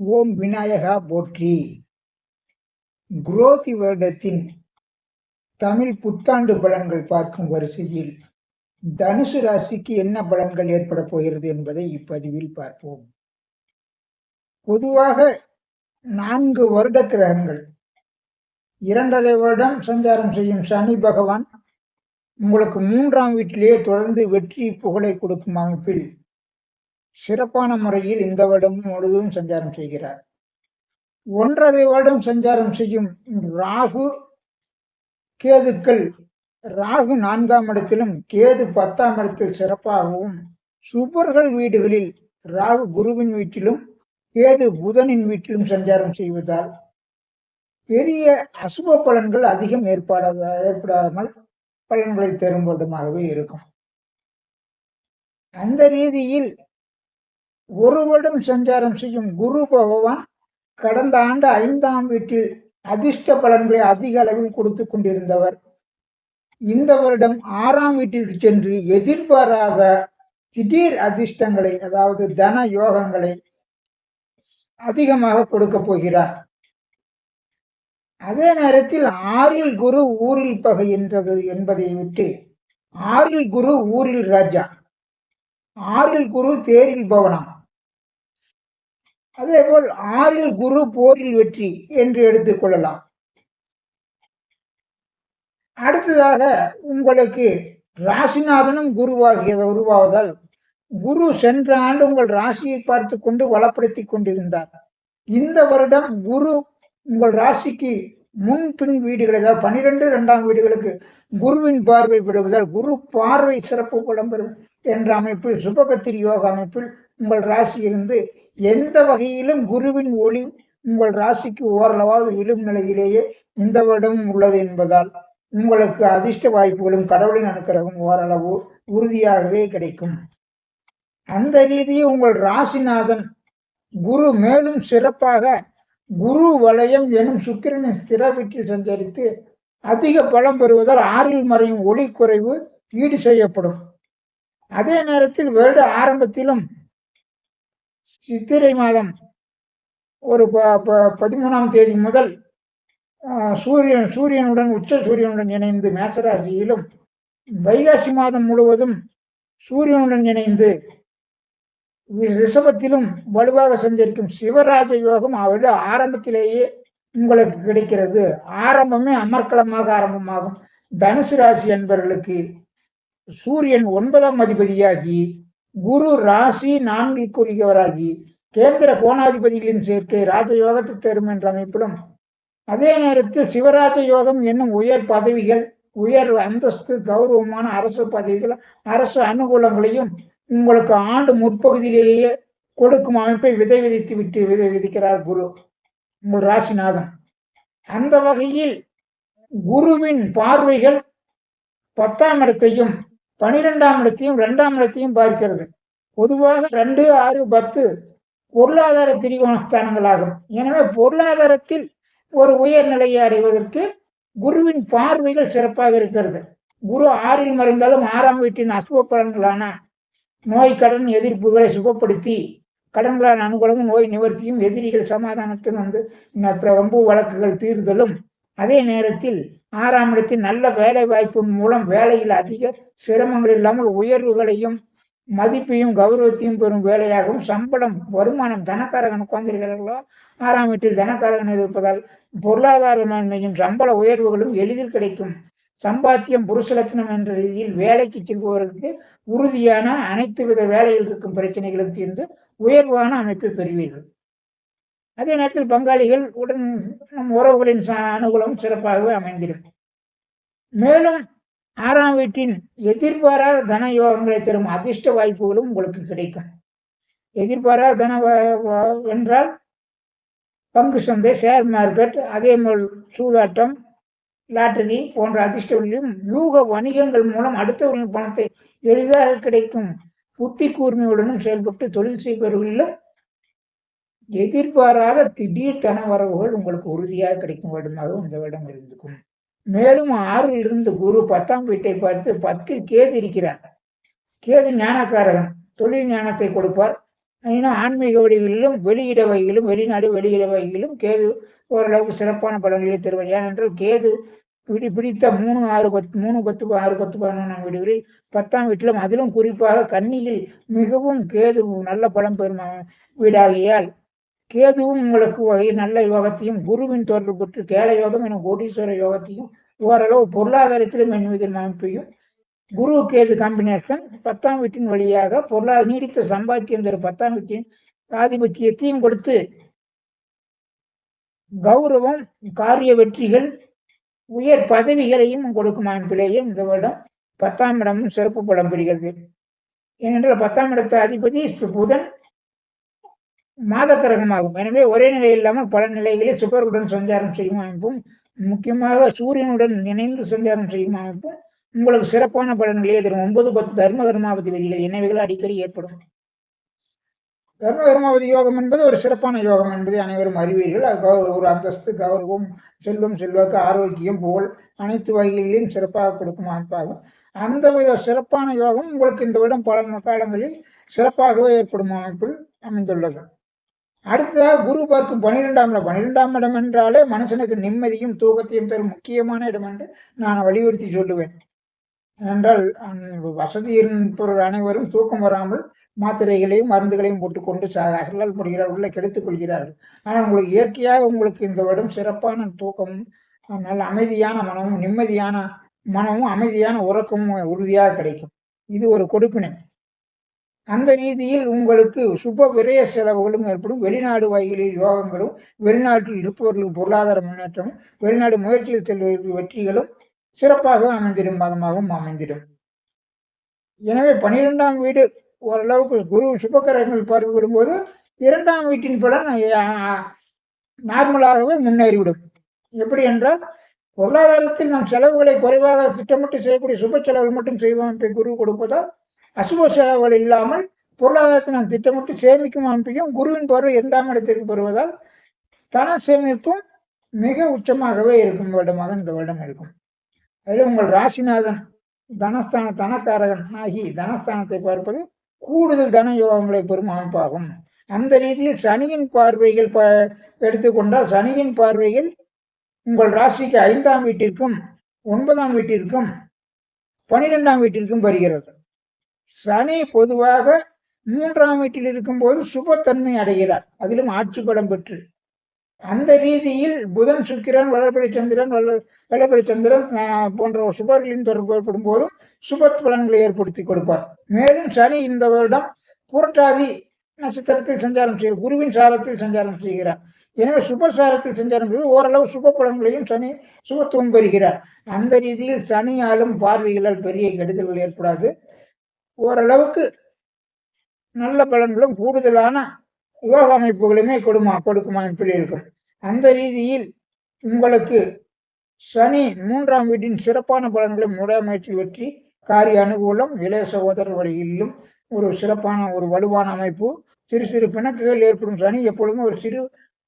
ஓம் விநாயகா போற்றி. குரோதி வருடத்தின் தமிழ் புத்தாண்டு பலன்கள் பார்க்கும் வரிசையில் தனுசு ராசிக்கு என்ன பலன்கள் ஏற்பட போகிறது என்பதை இப்பதிவில் பார்ப்போம். பொதுவாக நான்கு வருட கிரகங்கள். இரண்டரை வருடம் சஞ்சாரம் செய்யும் சனி பகவான் உங்களுக்கு மூன்றாம் வீட்டிலேயே தொடர்ந்து வெற்றி புகழை கொடுக்கும் அமைப்பில் சிறப்பான முறையில் இந்த வருடம் முழுவதும் சஞ்சாரம் செய்கிறார். ஒன்றரை வருடம் சஞ்சாரம் செய்யும் ராகு கேதுக்கள் ராகு நான்காம் இடத்திலும் கேது பத்தாம் இடத்தில் சிறப்பாகவும் சுபர்கள் வீடுகளில் ராகு குருவின் வீட்டிலும் கேது புதனின் வீட்டிலும் சஞ்சாரம் செய்வதால் பெரிய அசுப பலன்கள் அதிகம் ஏற்படாத ஏற்படாமல் பலன்களை தரும் வருடமாகவே இருக்கும். அந்த ரீதியில் ஒரு வருடம் சஞ்சாரம் செய்யும் குரு பகவான் கடந்த ஆண்டு ஐந்தாம் வீட்டில் அதிர்ஷ்ட பலன்களை அதிக அளவில் கொடுத்து கொண்டிருந்தவர். இந்த வருடம் ஆறாம் வீட்டிற்கு சென்று எதிர்பாராத திடீர் அதிர்ஷ்டங்களை அதாவது தன யோகங்களை அதிகமாக கொடுக்க போகிறார். அதே நேரத்தில் ஆறில் குரு ஊரில் பகை என்றது என்பதை விட்டு ஆறில் குரு ஊரில் ராஜா. ஆறில் குரு தேரில் பவனம். அதேபோல் ஆறில் குரு போரில் வெற்றி என்று எடுத்துக்கொள்ளலாம் அடுத்ததாக உங்களுக்கு ராசிநாதனும் குருவாகியது உருவாவதால் குரு சென்ற ஆண்டு உங்கள் ராசியை பார்த்து கொண்டு வளப்படுத்தி கொண்டிருந்தார். இந்த வருடம் குரு உங்கள் ராசிக்கு முன்பின் வீடுகள் அதாவது பனிரெண்டு இரண்டாம் வீடுகளுக்கு குருவின் பார்வை விடுவதால் குரு பார்வை சிறப்பு படம் என்ற அமைப்பில் சுபகத்திரி யோக அமைப்பில் உங்கள் ராசி இருந்து எந்த வகையிலும் குருவின் ஒளி உங்கள் ராசிக்கு ஓரளவாவது விழும் நிலையிலேயே இந்த வருடமும் உள்ளது என்பதால் உங்களுக்கு அதிர்ஷ்ட வாய்ப்புகளும் கடவுளின் அனுக்கிரகம் ஓரளவு உறுதியாகவே கிடைக்கும். அந்த ரீதியில் உங்கள் ராசிநாதன் குரு மேலும் சிறப்பாக குரு வலயம் எனும் சுக்கிரனின் ஸ்திர வீட்டில் சஞ்சரித்து அதிக பலம் பெறுவதால் ஆறில் மறையும் ஒளி குறைவு ஈடு செய்யப்படும். அதே நேரத்தில் வருட ஆரம்பத்திலும் சித்திரை மாதம் ஒரு ப ப- பதிமூணாம் தேதி முதல் சூரியன் சூரியனுடன் உச்ச சூரியனுடன் இணைந்து மேசராசியிலும் வைகாசி மாதம் முழுவதும் சூரியனுடன் இணைந்து ரிஷபத்திலும் வலுவாக சஞ்சரிக்கும் சிவராஜ யோகம் அவருட ஆரம்பத்திலேயே உங்களுக்கு கிடைக்கிறது. ஆரம்பமே அமர்க்களமாக ஆரம்பமாகும். தனுசு ராசி என்பவர்களுக்கு சூரியன் ஒன்பதாம் அதிபதியாகி குரு ராசி நான்கிற்குரியவராகி கேந்திர கோணாதிபதிகளின் சேர்க்கை ராஜயோகத்தை தரும் என்ற அமைப்பிலும். அதே நேரத்தில் சிவராஜ யோகம் என்னும் உயர் பதவிகள் உயர் அந்தஸ்து கௌரவமான அரசு பதவிகள் அரசு அனுகூலங்களையும் உங்களுக்கு ஆண்டு முற்பகுதியிலேயே கொடுக்கும் அமைப்பை விதை விதைத்து விட்டு விதை விதிக்கிறார் குரு உங்கள் ராசிநாதன். அந்த வகையில் குருவின் பார்வைகள் பத்தாம் இடத்தையும் பனிரெண்டாம் இடத்தையும் ரெண்டாம் இடத்தையும் பார்க்கிறது. பொதுவாக ரெண்டு ஆறு பத்து பொருளாதார திரிகோண ஸ்தானங்களாகும் எனவே பொருளாதாரத்தில் ஒரு உயர்நிலையை அடைவதற்கு குருவின் பார்வைகள் சிறப்பாக இருக்கிறது. குரு ஆறில் மறைந்தாலும் ஆறாம் வீட்டின் அசுப பலன்களான நோய் கடன் எதிர்ப்புகளை சுகப்படுத்தி கடன்களால் அனுகூலமும் நோய் நிவர்த்தியும் எதிரிகள் சமாதானத்தில் வந்து ரொம்ப பிற வழக்குகள் தீர்தலும் அதே நேரத்தில் ஆறாம் இடத்தில் நல்ல வேலை வாய்ப்பின் மூலம் வேலையில் அதிக சிரமங்கள் இல்லாமல் உயர்வுகளையும் மதிப்பையும் கௌரவத்தையும் பெறும் வேலையாகவும் சம்பளம் வருமானம் தனக்காரகன் உட்கார்ந்திருக்கிறார்களோ ஆறாம் வீட்டில் தனக்காரகன் இருப்பதால் பொருளாதார மேன்மையும் சம்பள உயர்வுகளும் எளிதில் கிடைக்கும். சம்பாத்தியம் புருஷலட்சணம் என்ற ரீதியில் வேலைக்கு செல்பவர்களுக்கு உறுதியான அனைத்து வித வேலையில் இருக்கும் பிரச்சனைகளும் தீர்ந்து உயர்வான அமைப்பை பெறுவீர்கள். அதே நேரத்தில் பங்காளிகள் உடன் நம் உறவுகளின் ச- அனுகூலம் சிறப்பாகவே அமைந்திருக்கும். மேலும் ஆறாம் வீட்டின் எதிர்பாராத தன யோகங்களை தரும் அதிர்ஷ்ட வாய்ப்புகளும் உங்களுக்கு கிடைக்கும். எதிர்பாராத தன என்றால் பங்கு சந்தை ஷேர் மார்க்கெட் அதே போல் சூதாட்டம் லாட்டரி போன்ற அதிர்ஷ்டங்களிலும் யூக வணிகங்கள் மூலம் அடுத்தவர்களின் பணத்தை எளிதாக கிடைக்கும் புத்தி கூர்மையுடனும் செயல்பட்டு தொழில் செய்பவர்களிலும் எதிர்பாராத திடீர் தன வரவுகள் உங்களுக்கு உறுதியாக கிடைக்கும் வருடமாக இந்த வருடம் இருந்திருக்கும் மேலும் ஆறில் இருந்து குரு பத்தாம் வீட்டை பார்த்து பத்தில் கேது இருக்கிறார். கேது ஞானக்காரகன். தொழில் ஞானத்தை கொடுப்பார். இன்னும் ஆன்மீக வழிகளிலும் வெளியிட வகையிலும் வெளிநாடு வெளியிட வகையிலும் கேது ஓரளவுக்கு சிறப்பான பலன்களை தருவார். ஏனென்றால் கேது பிடி பிடித்த மூணு ஆறு பத்து மூணு பத்து ஆறு பத்து பதினொன்றாம் வீடுகளில் பத்தாம் வீட்டிலும் அதிலும் குறிப்பாக கன்னியில் மிகவும் கேது நல்ல பலம் பெறும் வீடாகியால் கேதுவும் உங்களுக்கு நல்ல யோகத்தையும் குருவின் தொடர்பு பெற்று கேள யோகம் எனும் கோடீஸ்வர யோகத்தையும் ஓரளவு பொருளாதாரத்திலும் என்பதில் அமைப்பையும் குரு கேது காம்பினேஷன் பத்தாம் வீட்டின் வழியாக பொருளாதார நீடித்த சம்பாத்தியம் தரும் பத்தாம் வீட்டின் ஆதிபத்தியத்தையும் கொடுத்து கௌரவம் காரிய வெற்றிகள் உயர் பதவிகளையும் கொடுக்கும் அமைப்பிலேயே இந்த வருடம் பத்தாம் இடமும் சிறப்பு படம் பெறுகிறது. ஏனென்றால் பத்தாம் இடத்து அதிபதி புதன் மாதக்கரகமாகும். எனவே ஒரே நிலை இல்லாமல் பல நிலைகளில் சுபருடன் சஞ்சாரம் செய்யும் அமைப்பும் முக்கியமாக சூரியனுடன் இணைந்து சஞ்சாரம் செய்யும் அமைப்பும் உங்களுக்கு சிறப்பான பலன்களை தரும். ஒன்பது பத்து தர்ம கர்மாவதி விதிகள் இணைவுகள் அடிக்கடி ஏற்படும். தர்ம கர்மாவதி யோகம் என்பது ஒரு சிறப்பான யோகம் என்பதை அனைவரும் அறிவீர்கள். அது ஒரு அந்தஸ்து கௌரவம் செல்வம் செல்வாக்கு ஆரோக்கியம் புகழ் அனைத்து வகைகளிலும் சிறப்பாக கொடுக்கும் அமைப்பாகும். அந்த வித சிறப்பான யோகம் உங்களுக்கு இந்த விடம் பல காலங்களில் சிறப்பாகவே ஏற்படும் அமைப்பில் அமைந்துள்ளது. அடுத்ததாக குரு பார்க்கும் பனிரெண்டாம் இடம். பனிரெண்டாம் இடம் என்றாலே மனுஷனுக்கு நிம்மதியும் தூக்கத்தையும் தரும் முக்கியமான இடம் என்று நான் வலியுறுத்தி சொல்லுவேன். என்றால் வசதி இருப்பவர்கள் அனைவரும் தூக்கம் வராமல் மாத்திரைகளையும் மருந்துகளையும் போட்டுக்கொண்டு ச- அகலால் முடிகிறார் உள்ள கெடுத்துக் கொள்கிறார்கள். ஆனால் உங்களுக்கு இயற்கையாக உங்களுக்கு இந்த இடம் சிறப்பான தூக்கமும் நல்ல அமைதியான மனமும் நிம்மதியான மனமும் அமைதியான உறக்கமும் உறுதியாக கிடைக்கும். இது ஒரு கொடுப்பினை. அந்த ரீதியில் உங்களுக்கு சுப விரய செலவுகளும் ஏற்படும். வெளிநாடு வகைகளில் யோகங்களும் வெளிநாட்டில் இருப்பவர்களுக்கு பொருளாதார முன்னேற்றமும் வெளிநாடு முயற்சியில் செல்வதற்கு வெற்றிகளும் சிறப்பாக அமைந்திடும் மாதமாகவும் அமைந்திடும். எனவே பனிரெண்டாம் வீடு ஓரளவுக்கு குரு சுபக்கரங்கள் பார்வையிடும் போது இரண்டாம் வீட்டின் பலன் நார்மலாகவே முன்னேறிவிடும். எப்படி என்றால் பொருளாதாரத்தில் நம் செலவுகளை குறைவாக திட்டமிட்டு செய்யக்கூடிய சுப செலவுகள் மட்டும் செய்வோம் அமைப்பை குரு கொடுப்பதால் அசுப செலவுகள் இல்லாமல் பொருளாதாரத்தை நாம் திட்டமிட்டு சேமிக்கும் அமைப்பையும் குருவின் பார்வை இரண்டாம் இடத்திற்கு பெறுவதால் தன சேமிப்பும் மிக உச்சமாகவே இருக்கும் வருடமாக இந்த வருடம் இருக்கும். அதில் உங்கள் ராசிநாதன் தனஸ்தான தனக்காரகன் ஆகி தனஸ்தானத்தை பார்ப்பது கூடுதல் தன யோகங்களை பெறும் அமைப்பாகும். அந்த ரீதியில் சனியின் பார்வைகள் ப எடுத்துக்கொண்டால் சனியின் பார்வையில் உங்கள் ராசிக்கு ஐந்தாம் வீட்டிற்கும் ஒன்பதாம் வீட்டிற்கும் பனிரெண்டாம் வீட்டிற்கும் வருகிறது. சனி பொதுவாக மூன்றாம் வீட்டில் இருக்கும்போது சுபத்தன்மை அடைகிறார். அதிலும் ஆட்சி பலம் பெற்று. அந்த ரீதியில் புதன் சுக்கிரன் வளர்பிறை சந்திரன் வள வளர்பிறை சந்திரன் போன்ற சுபர்களின் தொடர்பு ஏற்படும் போதும் சுபத் பலன்களை ஏற்படுத்தி கொடுப்பார். மேலும் சனி இந்த வருடம் புரட்டாதி நட்சத்திரத்தில் சஞ்சாரம் செய்ய குருவின் சாரத்தில் சஞ்சாரம் செய்கிறார். எனவே சுபசாரத்தில் சஞ்சாரம் செய்து ஓரளவு சுப பலன்களையும் சனி சுபத்துவம் பெறுகிறார். அந்த ரீதியில் சனியாலும் பார்வைகளால் பெரிய கெடுதல்கள் ஏற்படாது. ஓரளவுக்கு நல்ல பலன்களும் கூடுதலான யோக அமைப்புகளுமே கொடுமா கொடுக்கும் அமைப்பில் இருக்கும் அந்த ரீதியில் உங்களுக்கு சனி மூன்றாம் வீட்டின் சிறப்பான பலன்களை முறையமைச்சு வெற்றி காரிய அனுகூலம் இளைய சகோதரர் வழியிலும் ஒரு சிறப்பான ஒரு வலுவான அமைப்பு சிறு சிறு பிணக்குகள் ஏற்படும் சனி எப்பொழுதும் ஒரு சிறு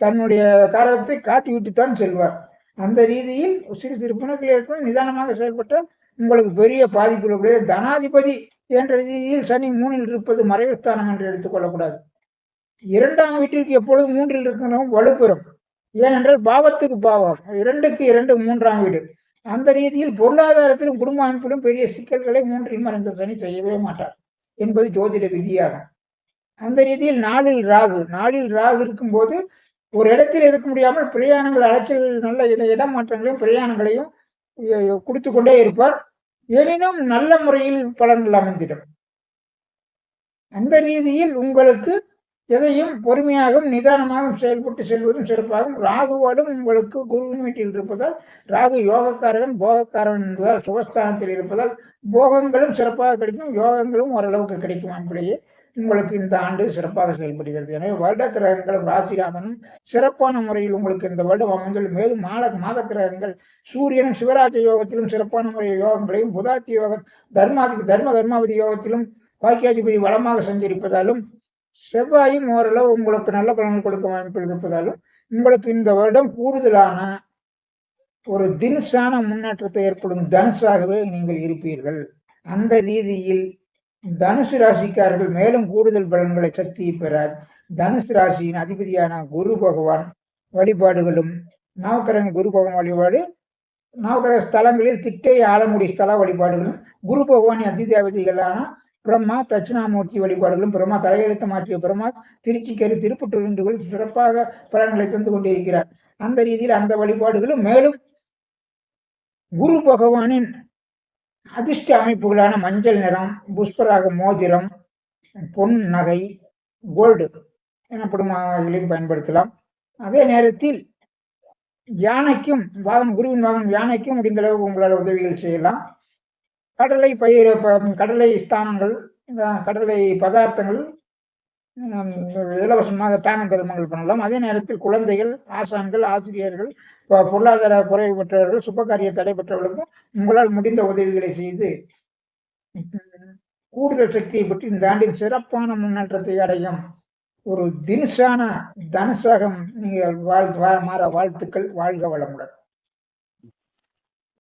தன்னுடைய காரகத்தை காட்டிவிட்டுத்தான் செல்வார். அந்த ரீதியில் சிறு சிறு பிணக்குகள் ஏற்படும் நிதானமாக செயல்பட்டால் உங்களுக்கு பெரிய பாதிப்புகளுடைய தனாதிபதி என்ற ரீதியில் சனி மூணில் இருப்பது மறைவு ஸ்தானம் என்று எடுத்துக்கொள்ளக்கூடாது இரண்டாம் வீட்டிற்கு எப்பொழுது மூன்றில் இருக்கிறோம் வலுப்பெறும். ஏனென்றால் பாவத்துக்கு பாவம். இரண்டுக்கு இரண்டு மூன்றாம் வீடு. அந்த ரீதியில் பொருளாதாரத்திலும் குடும்ப அமைப்பிலும் பெரிய சிக்கல்களை மூன்றில் மறைந்த சனி செய்யவே மாட்டார் என்பது ஜோதிட விதியாகும். அந்த ரீதியில் நாளில் ராகு. நாளில் ராகு இருக்கும்போது ஒரு இடத்தில் இருக்க முடியாமல் பிரயாணங்கள் அலைச்சல் நல்ல இட இடமாற்றங்களையும் பிரயாணங்களையும் கொடுத்து கொண்டே இருப்பார். எனினும் நல்ல முறையில் பலன்கள் அமைந்திடும். அந்த ரீதியில் உங்களுக்கு எதையும் பொறுமையாகவும் நிதானமாகவும் செயல்பட்டு செல்வதும் சிறப்பாகும். ராகுவாலும் உங்களுக்கு குருவின் வீட்டில் இருப்பதால் ராகு யோகக்காரகன் போகக்காரன் என்பதால் சுகஸ்தானத்தில் இருப்பதால் போகங்களும் சிறப்பாக கிடைக்கும். யோகங்களும் ஓரளவுக்கு கிடைக்கும் அப்படியே உங்களுக்கு இந்த ஆண்டு சிறப்பாக செயல்படுகிறது. எனவே வருட கிரகங்களும் ராசிநாதனும் சிறப்பான முறையில் உங்களுக்கு இந்த வருடம் அமைந்துள்ள மேலும் மாத மாத கிரகங்கள் சூரியனும் சிவராஜ யோகத்திலும் சிறப்பான முறையில் யோகங்களையும் புதாத்தி யோகம் தர்மாதிபதி தர்ம தர்மாவதி யோகத்திலும் பாக்கியாதிபதி வளமாக சஞ்சரிப்பதாலும் செவ்வாயும் ஓரளவு உங்களுக்கு நல்ல பலன்கள் கொடுக்கும் அமைப்பில் இருப்பதாலும் உங்களுக்கு இந்த வருடம் கூடுதலான ஒரு தினுசான முன்னேற்றத்தை ஏற்படும் தனுசாகவே நீங்கள் இருப்பீர்கள். அந்த ரீதியில் தனுசு ராசிக்காரர்கள் மேலும் கூடுதல் பலன்களை சக்தியை பெற தனுசு ராசியின் அதிபதியான குரு பகவான் வழிபாடுகளும் நவக்கரங்க குரு பகவான் வழிபாடு நவக்கர ஸ்தலங்களில் திட்டை ஆலங்குடி ஸ்தல வழிபாடுகளும் குரு பகவானின் அதிதேவதைகளான பிரம்மா தட்சிணாமூர்த்தி வழிபாடுகளும் பிரம்மா தலையெழுத்து மாற்றிய பிரம்மா திருச்சிக்கரு திருப்பட்டூர் என்று சிறப்பாக பலன்களை தந்து கொண்டிருக்கிறார். அந்த ரீதியில் அந்த வழிபாடுகளும் மேலும் குரு பகவானின் அதிர்ஷ்ட அமைப்புகளான மஞ்சள் நிறம் புஷ்பராக மோதிரம் பொன் நகை கோல்டு எனப்படும் பயன்படுத்தலாம். அதே நேரத்தில் யானைக்கும் வாகனம் குருவின் வாகனம் யானைக்கும் முடிந்த அளவு உங்களால் உதவிகள் செய்யலாம். கடலை பயிர் கடலை ஸ்தானங்கள் கடலை பதார்த்தங்கள் இலவசமாக தான தர்மங்கள் பண்ணலாம். அதே நேரத்தில் குழந்தைகள் ஆசான்கள் ஆசிரியர்கள் பொருளாதார குறைவு பெற்றவர்கள் சுபகாரிய தடை பெற்றவர்களுக்கும் உங்களால் முடிந்த உதவிகளை செய்து கூடுதல் சக்தியை பற்றி இந்த ஆண்டின் சிறப்பான முன்னேற்றத்தை அடையும். ஒரு தினுசான தனுசாகம் நீங்கள் வாழ் வா- மாற வாழ்த்துக்கள் வாழ்க வளமுடன்.